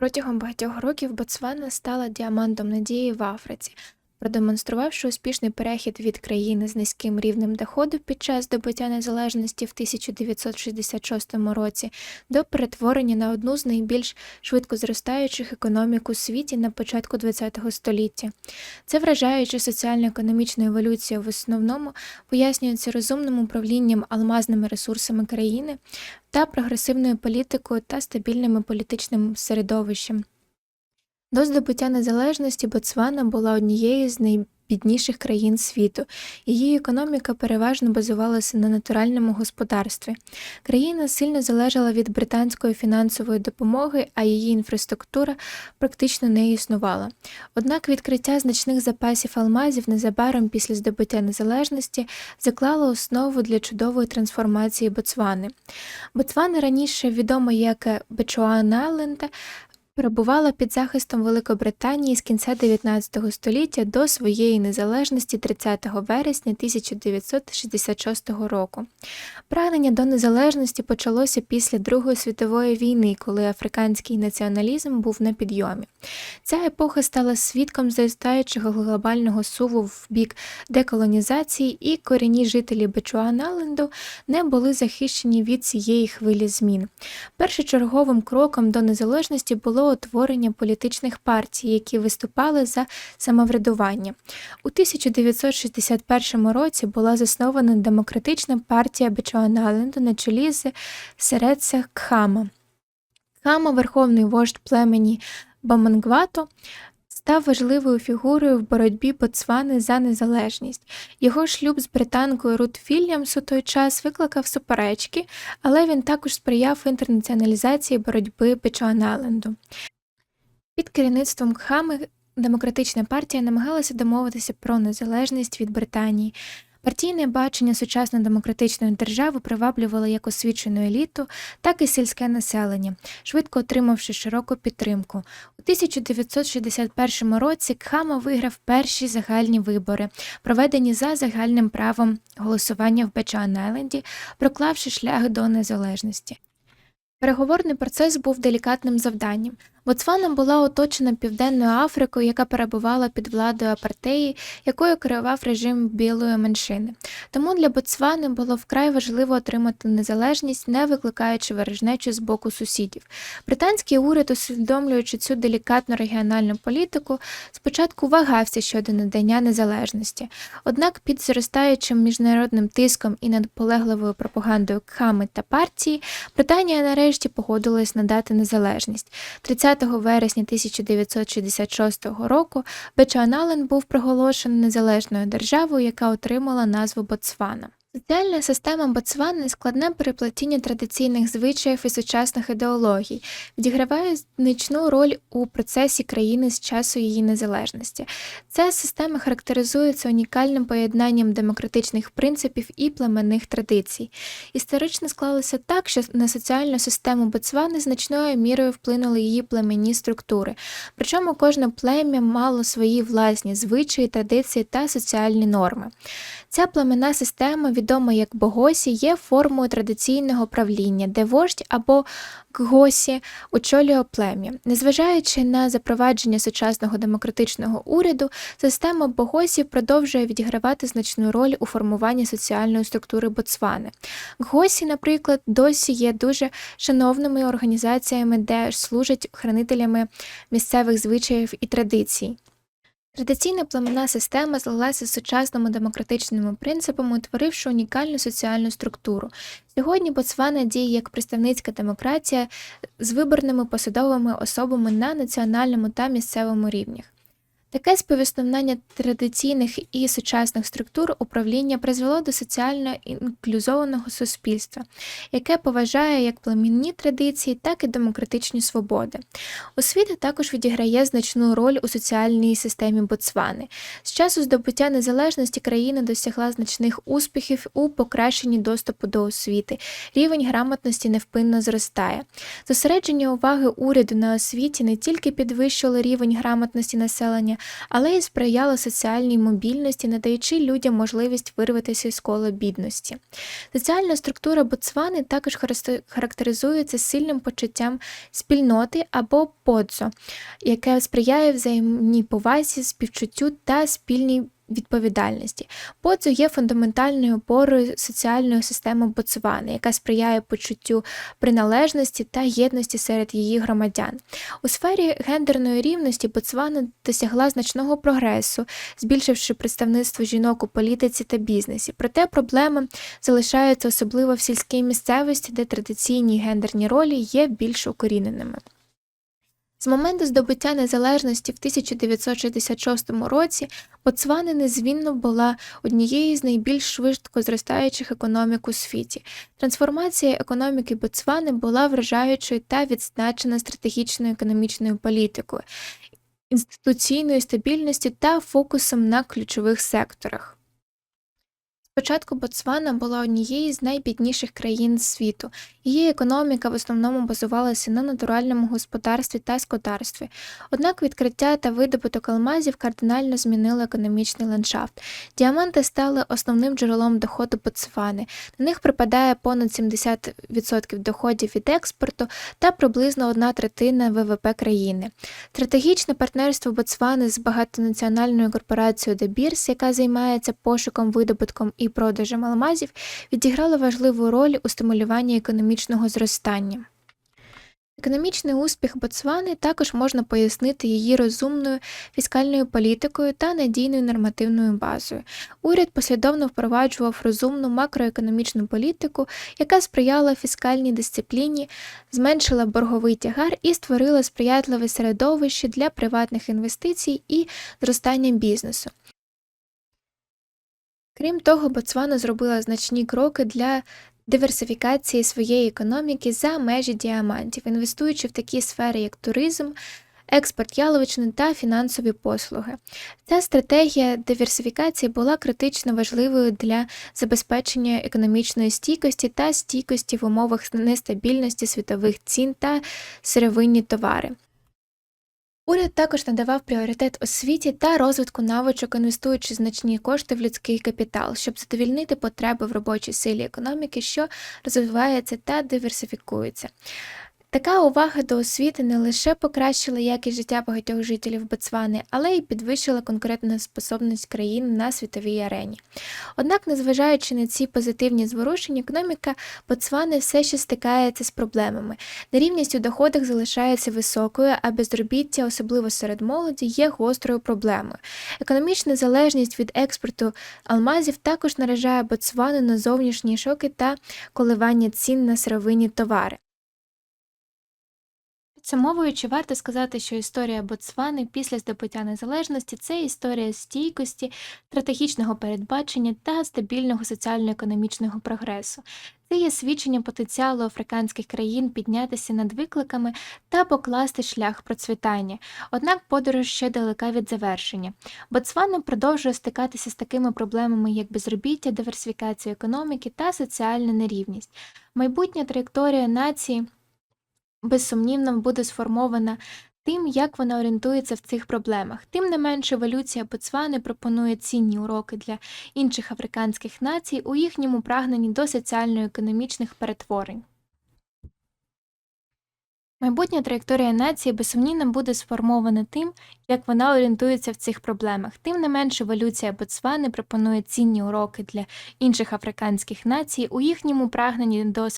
Протягом багатьох років Ботсвана стала діамантом надії в Африці, продемонструвавши успішний перехід від країни з низьким рівнем доходу під час здобуття незалежності в 1966 році до перетворення на одну з найбільш швидко зростаючих економік у світі на початку ХХ століття. Це вражаюча соціально-економічна еволюція в основному пояснюється розумним управлінням алмазними ресурсами країни та прогресивною політикою та стабільним політичним середовищем. До здобуття незалежності Ботсвана була однією з найбідніших країн світу. Її економіка переважно базувалася на натуральному господарстві. Країна сильно залежала від британської фінансової допомоги, а її інфраструктура практично не існувала. Однак відкриття значних запасів алмазів незабаром після здобуття незалежності заклало основу для чудової трансформації Ботсвани. Ботсвана раніше відома як Бечуаналенда, перебувала під захистом Великобританії з кінця 19 століття до своєї незалежності 30 вересня 1966 року. Прагнення до незалежності почалося після Другої світової війни, коли африканський націоналізм був на підйомі. Ця епоха стала свідком зростаючого глобального суву в бік деколонізації, і корінні жителі Бечуаналенду не були захищені від цієї хвилі змін. Першочерговим кроком до незалежності було утворення політичних партій, які виступали за самоврядування. У 1961 році була заснована Демократична партія Бечуаналенду на чолі з Сереця Кхама. Кхама, верховний вождь племені Бамангвато, став важливою фігурою в боротьбі Ботсвани за незалежність. Його шлюб з британкою Рут Вільямс у той час викликав суперечки, але він також сприяв інтернаціоналізації боротьби Печуаналенду. Під керівництвом Кхами демократична партія намагалася домовитися про незалежність від Британії. Партійне бачення сучасної демократичної держави приваблювало як освічену еліту, так і сільське населення, швидко отримавши широку підтримку. У 1961 році Кхама виграв перші загальні вибори, проведені за загальним правом голосування в Бечуан-Айленді, проклавши шлях до незалежності. Переговорний процес був делікатним завданням. Ботсвана була оточена Південною Африкою, яка перебувала під владою апартеї, якою керував режим білої меншини. Тому для Ботсвани було вкрай важливо отримати незалежність, не викликаючи ворожнечу з боку сусідів. Британський уряд, усвідомлюючи цю делікатну регіональну політику, спочатку вагався щодо надання незалежності. Однак під зростаючим міжнародним тиском і наполегливою пропагандою Кхами та партії Британія нарешті погодилась надати незалежність. 30 вересня 1966 року Бечуанален був проголошений незалежною державою, яка отримала назву Ботсвана. Соціальна система Ботсвани складне переплетіння традиційних звичаїв і сучасних ідеологій, відіграває значну роль у процесі країни з часу її незалежності. Ця система характеризується унікальним поєднанням демократичних принципів і племенних традицій. Історично склалося так, що на соціальну систему Ботсвани значною мірою вплинули її племенні структури, причому кожне плем'я мало свої власні звичаї, традиції та соціальні норми. Ця племенна система, відома як Богосі, є формою традиційного правління, де вождь або Ггосі очолює плем'я. Незважаючи на запровадження сучасного демократичного уряду, система Богосі продовжує відігравати значну роль у формуванні соціальної структури Ботсвани. Ггосі, наприклад, досі є дуже шановними організаціями, де служать хранителями місцевих звичаїв і традицій. Традиційна племенна система злилася з сучасними демократичними принципами, утворивши унікальну соціальну структуру. Сьогодні Ботсвана діє як представницька демократія з виборними посадовими особами на національному та місцевому рівнях. Таке співіснування традиційних і сучасних структур управління призвело до соціально інклюзованого суспільства, яке поважає як племінні традиції, так і демократичні свободи. Освіта також відіграє значну роль у соціальній системі Ботсвани. З часу здобуття незалежності країна досягла значних успіхів у покращенні доступу до освіти, рівень грамотності невпинно зростає. Зосередження уваги уряду на освіті не тільки підвищило рівень грамотності населення, але й сприяло соціальній мобільності, надаючи людям можливість вирватися з кола бідності. Соціальна структура Ботсвани також характеризується сильним почуттям спільноти або подзо, яке сприяє взаємній повазі, співчуттю та спільній відповідальності. Подзо є фундаментальною опорою соціальної системи Ботсвани, яка сприяє почуттю приналежності та єдності серед її громадян. У сфері гендерної рівності Ботсвана досягла значного прогресу, збільшивши представництво жінок у політиці та бізнесі. Проте проблеми залишаються особливо в сільській місцевості, де традиційні гендерні ролі є більш укоріненими. З моменту здобуття незалежності в 1966 році Ботсвана незвінно була однією з найбільш швидко зростаючих економік у світі. Трансформація економіки Ботсвани була вражаючою та відзначена стратегічною економічною політикою, інституційною стабільністю та фокусом на ключових секторах. Спочатку Ботсвана була однією з найбідніших країн світу. Її економіка в основному базувалася на натуральному господарстві та скотарстві. Однак відкриття та видобуток алмазів кардинально змінили економічний ландшафт. Діаманти стали основним джерелом доходу Ботсвани. На них припадає понад 70% доходів від експорту та приблизно одна третина ВВП країни. Стратегічне партнерство Ботсвани з багатонаціональною корпорацією Beers, яка займається пошуком, видобутком і продажем алмазів, відіграло важливу роль у стимулюванні економічного зростання. Економічний успіх Ботсвани також можна пояснити її розумною фіскальною політикою та надійною нормативною базою. Уряд послідовно впроваджував розумну макроекономічну політику, яка сприяла фіскальній дисципліні, зменшила борговий тягар і створила сприятливе середовище для приватних інвестицій і зростання бізнесу. Крім того, Ботсвана зробила значні кроки для диверсифікації своєї економіки за межі діамантів, інвестуючи в такі сфери, як туризм, експорт яловичини та фінансові послуги. Ця стратегія диверсифікації була критично важливою для забезпечення економічної стійкості та стійкості в умовах нестабільності світових цін та сировинні товари. Уряд також надавав пріоритет освіті та розвитку навичок, інвестуючи значні кошти в людський капітал, щоб задовільнити потреби в робочій силі економіки, що розвивається та диверсифікується. Така увага до освіти не лише покращила якість життя багатьох жителів Ботсвани, але й підвищила конкурентну способність країни на світовій арені. Однак, незважаючи на ці позитивні зворушення, економіка Ботсвани все ще стикається з проблемами. Нерівність у доходах залишається високою, а безробіття, особливо серед молоді, є гострою проблемою. Економічна залежність від експорту алмазів також наражає Ботсвану на зовнішні шоки та коливання цін на сировинні товари. Підсумовуючи, варто сказати, що історія Ботсвани після здобуття незалежності це історія стійкості, стратегічного передбачення та стабільного соціально-економічного прогресу. Це є свідчення потенціалу африканських країн піднятися над викликами та покласти шлях процвітання. Однак подорож ще далека від завершення. Ботсвана продовжує стикатися з такими проблемами, як безробіття, диверсифікація економіки та соціальна нерівність. Майбутня траєкторія нації безсумнівно буде сформована тим, як вона орієнтується в цих проблемах. Тим не менше, еволюція Ботсвани пропонує цінні уроки для інших африканських націй у їхньому прагненні до соціально-економічних перетворень. Майбутня траєкторія нації безсумнівно буде сформована тим, як вона орієнтується в цих проблемах. Тим не менше, еволюція Ботсвани пропонує цінні уроки для інших африканських націй у їхньому прагненні до